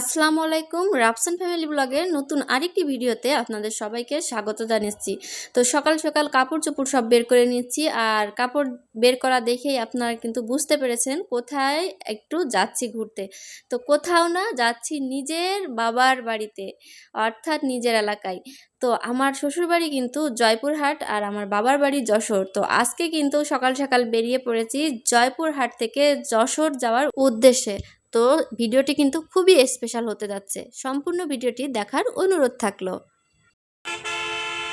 আসসালামু আলাইকুম রাফসান ফ্যামিলি ব্লগের নতুন আরেকটি ভিডিওতে আপনাদের সবাইকে স্বাগত জানাচ্ছি তো সকাল সকাল কাপড় চোপড় সব বের করে নিচ্ছি আর কাপড় বের করা দেখেই আপনারা কিন্তু বুঝতে পেরেছেন কোথায় একটু যাচ্ছি ঘুরতে। তো কোথাও না যাচ্ছি নিজের বাবার বাড়িতে, অর্থাৎ নিজের এলাকায়। তো আমার শ্বশুরবাড়ি কিন্তু জয়পুরহাট আর আমার বাবার বাড়ি যশোর। তো আজকে কিন্তু সকাল সকাল বেরিয়ে পড়েছি জয়পুরহাট থেকে যশোর যাওয়ার উদ্দেশ্যে। তো ভিডিওটি কিন্তু খুবই স্পেশাল হতে যাচ্ছে। সম্পূর্ণ ভিডিওটি দেখার অনুরোধ থাকল।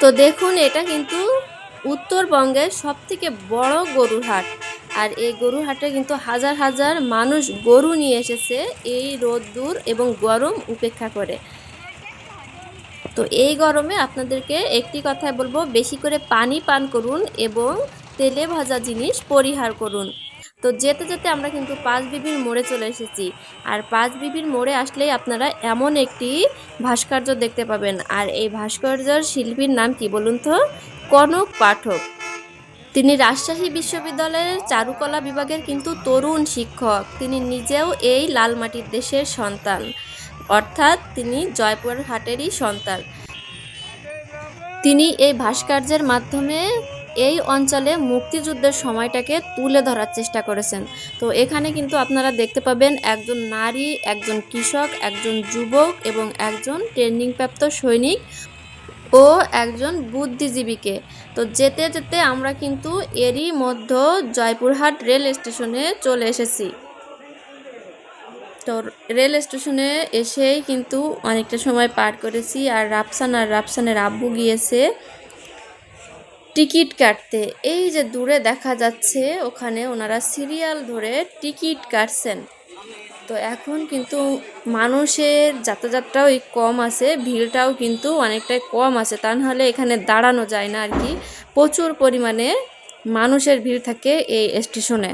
তো দেখুন, এটা কিন্তু উত্তরবঙ্গের সব থেকে বড় গরুর হাট। আর এই গরুর হাটে কিন্তু হাজার হাজার মানুষ গরু নিয়ে এসেছে এই রোদ্দুর এবং গরম উপেক্ষা করে। তো এই গরমে আপনাদেরকে একটি কথাই বলব, বেশি করে পানি পান করুন এবং তেলে ভাজা জিনিস পরিহার করুন। তো যেতে যেতে আমরা কিন্তু পাঁচ বিবির মোড়ে চলে এসেছি। আর পাঁচ বিবির মোড়ে আসলেই আপনারা এমন একটি ভাস্কর্য দেখতে পাবেন। আর এই ভাস্কর্যর শিল্পীর নাম কি বলুন তো? কনক পাঠক। তিনি রাজশাহী বিশ্ববিদ্যালয়ের চারুকলা বিভাগের কিন্তু তরুণ শিক্ষক। তিনি নিজেও এই লাল মাটির দেশের সন্তান। অর্থাৎ তিনি জয়পুরহাটেরই সন্তান। তিনি এই ভাস্কর্যের মাধ্যমে এই অঞ্চলে মুক্তিযুদ্ধের সময়টাকে তুলে ধরার চেষ্টা করেছেন। তো এখানে কিন্তু আপনারা দেখতে পাবেন একজন নারী, একজন কৃষক, একজন যুবক এবং একজন ট্রেনিংপ্রাপ্ত সৈনিক ও একজন বুদ্ধিজীবীকে। তো যেতে যেতে আমরা কিন্তু এরই মধ্যে জয়পুরহাট রেল স্টেশনে চলে এসেছি। তো রেল স্টেশনে এসেই কিন্তু অনেকটা সময় পার করেছি আর রাফসান আর রাফসানের আব্বু গিয়েছে। টিকিট কাটতে। এই যে দূরে দেখা যাচ্ছে, ওখানে ওনারা সিরিয়াল ধরে টিকিট কাটছেন। তো এখন কিন্তু মানুষের যাতায়াতটাও কম আছে, ভিড়টাও কিন্তু অনেকটাই কম আছে। তা নাহলে এখানে দাঁড়ানো যায় না আর কি প্রচুর পরিমাণে মানুষের ভিড় থাকে এই স্টেশনে।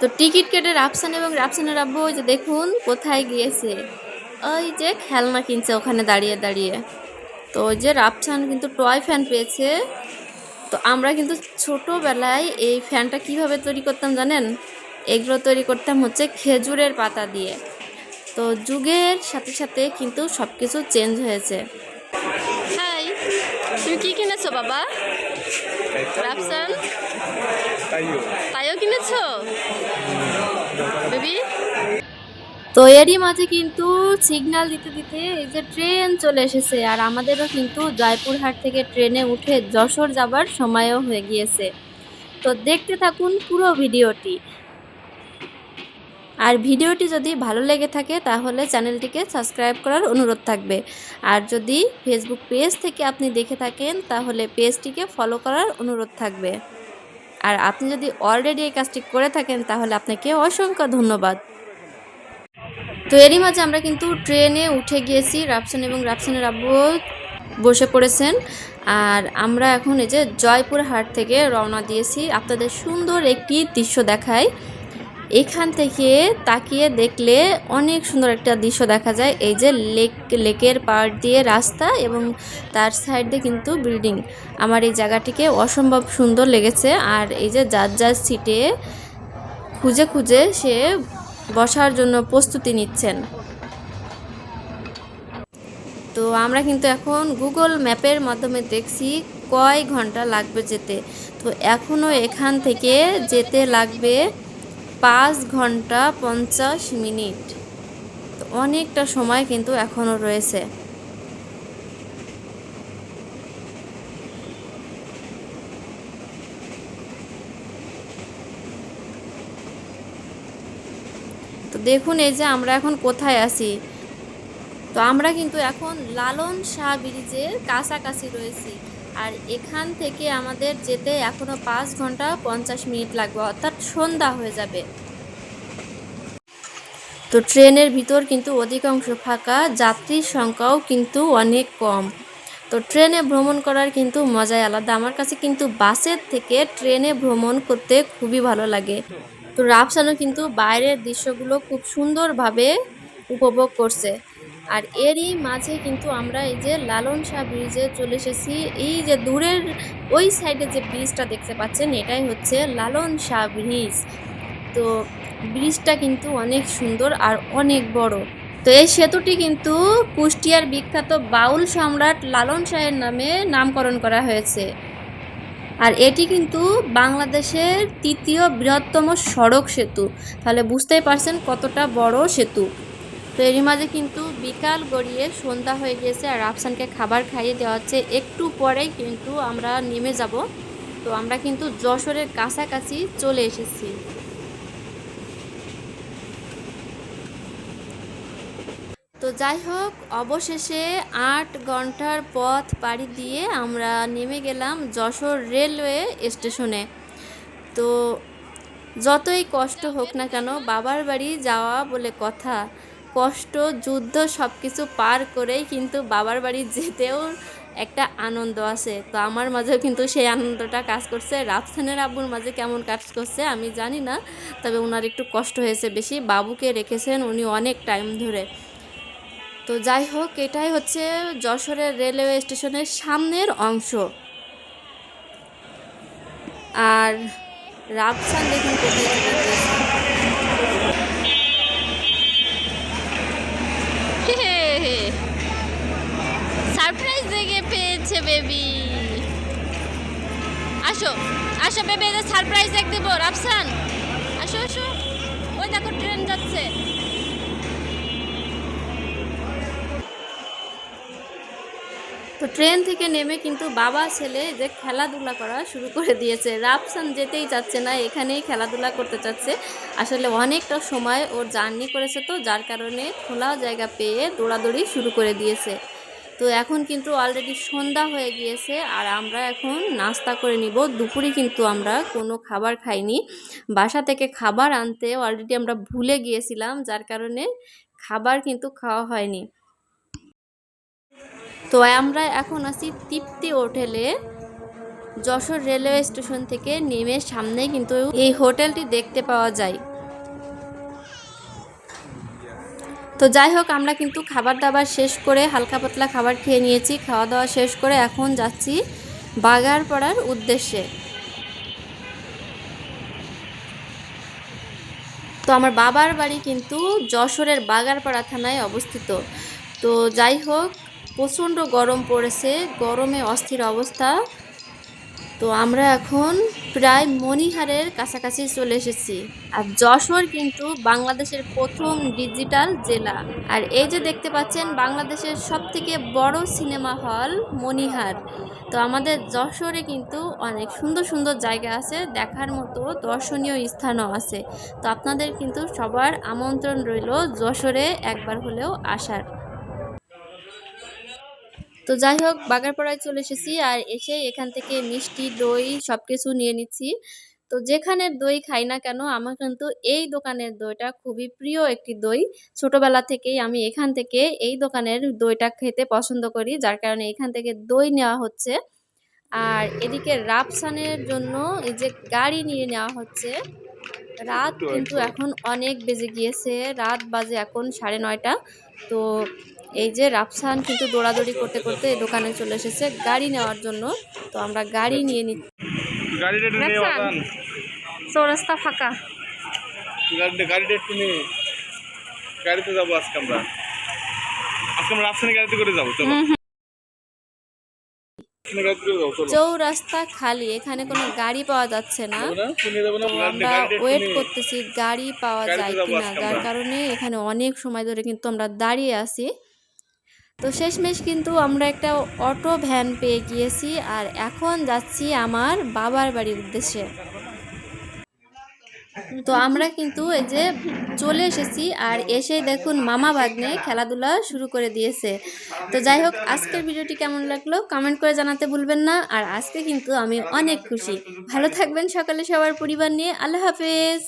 তো টিকিট কেটে রাফসান এবং রাফসানের আব্বু, ওই যে দেখুন, কোথায় গিয়েছে? ওই যে খেলনা কিনছে ওখানে দাঁড়িয়ে দাঁড়িয়ে। তো ওই যে রাফসান কিন্তু টয় ফ্যান পেয়েছে। তো আমরা কিন্তু ছোটোবেলায় এই ফ্যানটা কীভাবে তৈরি করতাম জানেন? এগুলো তৈরি করতাম হচ্ছে খেজুরের পাতা দিয়ে। তো যুগের সাথে সাথে কিন্তু সব কিছু চেঞ্জ হয়েছে। হাই তুমি কি কিনেছো বাবা? রাফসান? তাইও। তাইও কিনেছো? বেবি তো এরই মাঝে কিন্তু সিগন্যাল দিতে দিতে এই যে ট্রেন চলে এসেছে, আর আমাদেরও কিন্তু জয়পুরহাট থেকে ট্রেনে উঠে যশোর যাবার সময়ও হয়ে গিয়েছে। তো দেখতে থাকুন পুরো ভিডিওটি। আর ভিডিওটি যদি ভালো লেগে থাকে, তাহলে চ্যানেলটিকে সাবস্ক্রাইব করার অনুরোধ থাকবে। আর যদি ফেসবুক পেজ থেকে আপনি দেখে থাকেন, তাহলে পেজটিকে ফলো করার অনুরোধ থাকবে। আর আপনি যদি অলরেডি এই কাজটি করে থাকেন, তাহলে আপনাকে অসংখ্য ধন্যবাদ। তো এরই মাঝে আমরা কিন্তু ট্রেনে উঠে গিয়েছি রাফসান এবং রাফসানের আব্বু বসে পড়েছেন। আর আমরা এখন এই যে জয়পুর হাট থেকে রওনা দিয়েছি। আপনাদের সুন্দর একটি দৃশ্য দেখায় এখান থেকে তাকিয়ে দেখলে অনেক সুন্দর একটা দৃশ্য দেখা যায়। এই যে লেক, লেকের পাড় দিয়ে রাস্তা এবং তার সাইডে কিন্তু বিল্ডিং। আমার এই জায়গাটিকে অসম্ভব সুন্দর লেগেছে। আর এই যে যার যার সিটে খুঁজে খুঁজে সে বসার জন্য প্রস্তুতি নিচ্ছেন। তো আমরা কিন্তু এখন গুগল ম্যাপের মাধ্যমে দেখছি কয় ঘণ্টা লাগবে যেতে। তো এখনও এখান থেকে যেতে লাগবে পাঁচ ঘণ্টা পঞ্চাশ মিনিট। অনেকটা সময় কিন্তু এখনও রয়েছে। তো দেখুন এই যে আমরা এখন কোথায় আছি। তো আমরা কিন্তু এখন লালন শাহ ব্রিজের কাছাকাছি রয়েছি। আর এখান থেকে আমাদের যেতে এখনও পাঁচ ঘণ্টা পঞ্চাশ মিনিট লাগবে, অর্থাৎ সন্ধ্যা হয়ে যাবে। তো ট্রেনের ভিতর কিন্তু অধিকাংশ ফাঁকা, যাত্রীর সংখ্যাও কিন্তু অনেক কম। তো ট্রেনে ভ্রমণ করার কিন্তু মজাই আলাদা। আমার কাছে কিন্তু বাসের থেকে ট্রেনে ভ্রমণ করতে খুবই ভালো লাগে। তো রাফসানও কিন্তু বাইরের দৃশ্যগুলো খুব সুন্দরভাবে উপভোগ করছে। আর এরই মাঝে কিন্তু আমরা এই যে লালন শাহ ব্রিজে চলে এসেছি। এই যে দূরের ওই সাইডে যে ব্রিজটা দেখতে পাচ্ছেন, এটাই হচ্ছে লালন শাহ ব্রিজ। তো ব্রিজটা কিন্তু অনেক সুন্দর আর অনেক বড়। তো এই সেতুটি কিন্তু কুষ্টিয়ার বিখ্যাত বাউল সম্রাট লালন শাহের নামে নামকরণ করা হয়েছে। আর এটি কিন্তু বাংলাদেশের তৃতীয় বৃহত্তম সড়ক সেতু। তাহলে বুঝতেই পারছেন কতটা বড় সেতু। তো এরই মাঝে কিন্তু বিকাল গড়িয়ে সন্ধ্যা হয়ে গিয়েছে আর আফসানকে খাবার খাইয়ে দেওয়া হচ্ছে। একটু পরেই কিন্তু আমরা নেমে যাব। তো আমরা কিন্তু যশোরের কাছাকাছি চলে এসেছি। যাই হোক, অবশেষে আট ঘণ্টার পথ পাড়ি দিয়ে আমরা নেমে গেলাম যশোর রেলওয়ে স্টেশনে। তো যতই কষ্ট হোক না কেন, বাবার বাড়ি যাওয়া বলে কথা। কষ্ট, যুদ্ধ সব কিছু পার করেই কিন্তু বাবার বাড়ি যেতেও একটা আনন্দ আছে। তো আমার মাঝেও কিন্তু সেই আনন্দটা কাজ করছে। রাফসানের আব্বুর মাঝে কেমন কাজ করছে আমি জানি না, তবে ওনার একটু কষ্ট হয়েছে বেশি। বাবুকে রেখেছেন উনি অনেক টাইম ধরে। তো যাই হোক, এটাই হচ্ছে যশোরের রেলওয়ে স্টেশনের সামনের অংশ। আর রাফসান দেখুন। সারপ্রাইজ দেখে পেয়েছে বেবি। আসো আসো বেবি সারপ্রাইজ দেখ দেবো রাফসান আসো আসো। ওই দেখো, ট্রেন যাচ্ছে। তো ট্রেন থেকে নেমে কিন্তু বাবা, ছেলে যে খেলাধুলা করা শুরু করে দিয়েছে। রাফসান যেতেই চাচ্ছে না, এখানেই খেলাধুলা করতে চাচ্ছে। আসলে অনেকটা সময় ওর জার্নি করেছে তো, যার কারণে খোলা জায়গা পেয়ে দৌড়াদৌড়ি শুরু করে দিয়েছে। তো এখন কিন্তু অলরেডি সন্ধ্যা হয়ে গিয়েছে আর আমরা এখন নাস্তা করে নিব। দুপুরে কিন্তু আমরা কোনো খাবার খাইনি। বাসা থেকে খাবার আনতে অলরেডি আমরা ভুলে গিয়েছিলাম, যার কারণে খাবার কিন্তু খাওয়া হয়নি। তো আমরা এখন আছি তৃপ্তি হোটেলে। যশোর রেলওয়ে স্টেশন থেকে নেমে সামনে কিন্তু এই হোটেলটি দেখতে পাওয়া যায়। তো যাই হোক, আমরা কিন্তু খাবার দাবার শেষ করে হালকা পাতলা খাবার খেয়ে নিয়েছি খাওয়া দাওয়া শেষ করে এখন যাচ্ছি বাগারপাড়ার উদ্দেশ্যে। তো আমার বাবার বাড়ি কিন্তু যশোরের বাগারপাড়া থানায় অবস্থিত। তো যাই হোক প্রচণ্ড গরম পড়েছে, গরমে অস্থির অবস্থা। তো আমরা এখন প্রায় মণিহারের কাছাকাছি চলে এসেছি। আর যশোর কিন্তু বাংলাদেশের প্রথম ডিজিটাল জেলা। আর এই যে দেখতে পাচ্ছেন, বাংলাদেশের সব থেকে বড় সিনেমা হল মণিহার। তো আমাদের যশোরে কিন্তু অনেক সুন্দর সুন্দর জায়গা আছে, দেখার মতো দর্শনীয় স্থানও আছে। তো আপনাদের কিন্তু সবার আমন্ত্রণ রইল যশোরে একবার হলেও আসার। তো যাই হোক বাগারপাড়ায় চলে এসেছি আর এসে এখান থেকে মিষ্টি দই সব কিছু নিয়ে নিচ্ছি। তো যেখানে দই খাই না কেন আমার কিন্তু এই দোকানের দইটা খুবই প্রিয় একটি দই। ছোটবেলা থেকেই আমি এখান থেকে এই দোকানের দইটা খেতে পছন্দ করি যার কারণে এখান থেকে দই নেওয়া হচ্ছে। আর এদিকে রাপসানের জন্য এই যে গাড়ি নিয়ে নেওয়া হচ্ছে। রাত কিন্তু এখন অনেক বেজে গিয়েছে রাত বাজে এখন সাড়ে নয়টা। তো এই যে রাফসান কিন্তু দৌড়াদৌড়ি করতে করতে দোকানে চলে এসেছে। গাড়ি নেওয়ার জন্য। তো আমরা গাড়ি নিয়ে নিচ্ছি চৌরাস্তা ফাঁকা। গাড়িটা গাড়িটা একটু নিয়ে গাড়িতে যাব আজকে আমরা। আজকে আমরা রাজধানী গাড়িতে করে যাব চলো। রাজধানী গাড়িতে করে যাব চলো। চৌরাস্তা খালি এখানে কোনো গাড়ি পাওয়া যাচ্ছে না। আমরা ওয়েট করতেছি গাড়ি পাওয়া যায় কিনা। যার কারণে এখানে অনেক সময় ধরে কিন্তু আমরা দাঁড়িয়ে আছি। তো শেষমেশ কিন্তু আমরা একটা অটো ভ্যান পেয়ে গিয়েছি আর এখন যাচ্ছি আমার বাবার বাড়ির উদ্দেশ্যে। তো আমরা কিন্তু এই যে চলে এসেছি আর এসে দেখুন মামা ভাগ্নে খেলাধুলা শুরু করে দিয়েছে। তো যাই হোক, আজকের ভিডিওটি কেমন লাগল কমেন্ট করে জানাতে ভুলবেন না আর আজকে কিন্তু আমি অনেক খুশি। ভালো থাকবেন সকালে সবার পরিবার নিয়ে। আল্লাহ হাফেজ।